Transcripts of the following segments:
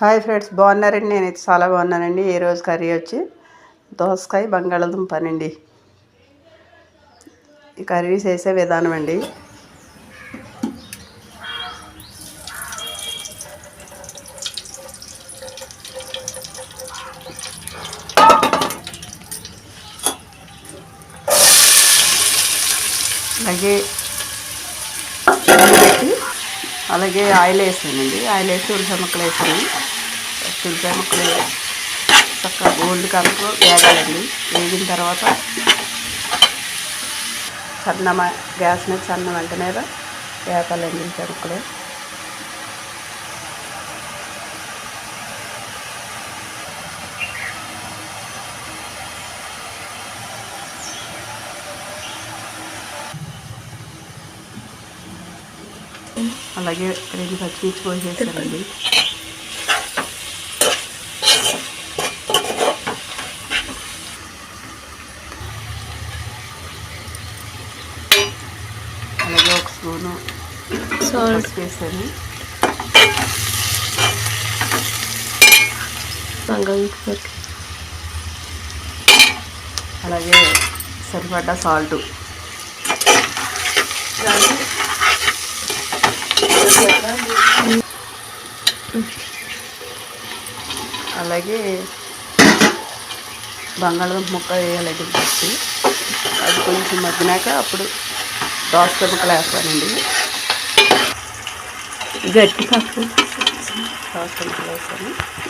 Hi friends బాగున్నారండి? నేనైతే చాలా బాగున్నానండి. ఈ రోజు కర్రీ వచ్చి? దోసకాయ బంగాళాదుంపనండి ఈ కర్రీ చేసే విధానం అండి. అలాగే అలాగే ఆయిల్ వేసానండి ఆయిల్ వేసి ఉల్లిపాయ వేసాను ఫస్ట్ ముక్కలు చక్కగా గోల్డ్ కలర్ వేగాలండి వేగిన తర్వాత సన్న గ్యాస్ మీద సన్న వెంట మీద వేపాలండి ఉల్లిపాయ ముక్కలు అలాగే రెండు పచ్చిమిర్చి పోసేసానండి. అలాగే ఒక స్పూను సాల్ట్ వేసాను. బంగాళదుంప అలాగే సరిపడ్డ సాల్ట్. అలాగే బంగాళదుంప ముక్క వేయాలండి ఫస్ట్. అది కొంచెం మగ్గినాక అప్పుడు దోసకాయ ముక్కలు వేస్తానండి. గట్టి పప్పు. దోసకాయ ముక్కలు వేస్తాను.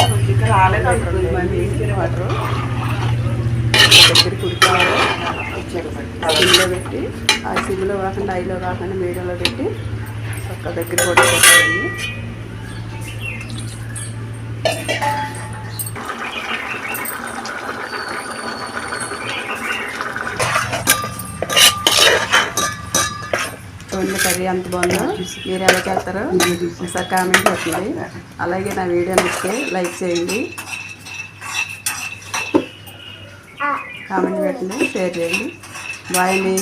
ఇంకా రాలేదు అంటారు మంది వేసిన వాటర్ దగ్గర కుడికాయలు సిమ్లో పెట్టి ఆ సిమ్లో కాకుండా ఐలో కాకుండా మీడియంలో పెట్టి ఒక్క దగ్గర కొట్టుకోవాలండి చూడండి కర్రీ ఎంత బాగుందో? మీరు ఎలా చేస్తారో ఒకసారి కామెంట్ పెట్టండి. అలాగే నా వీడియో నచ్చితే లైక్ చేయండి. కామెంట్ పెట్టండి షేర్ చేయండి. బాయ్ అండి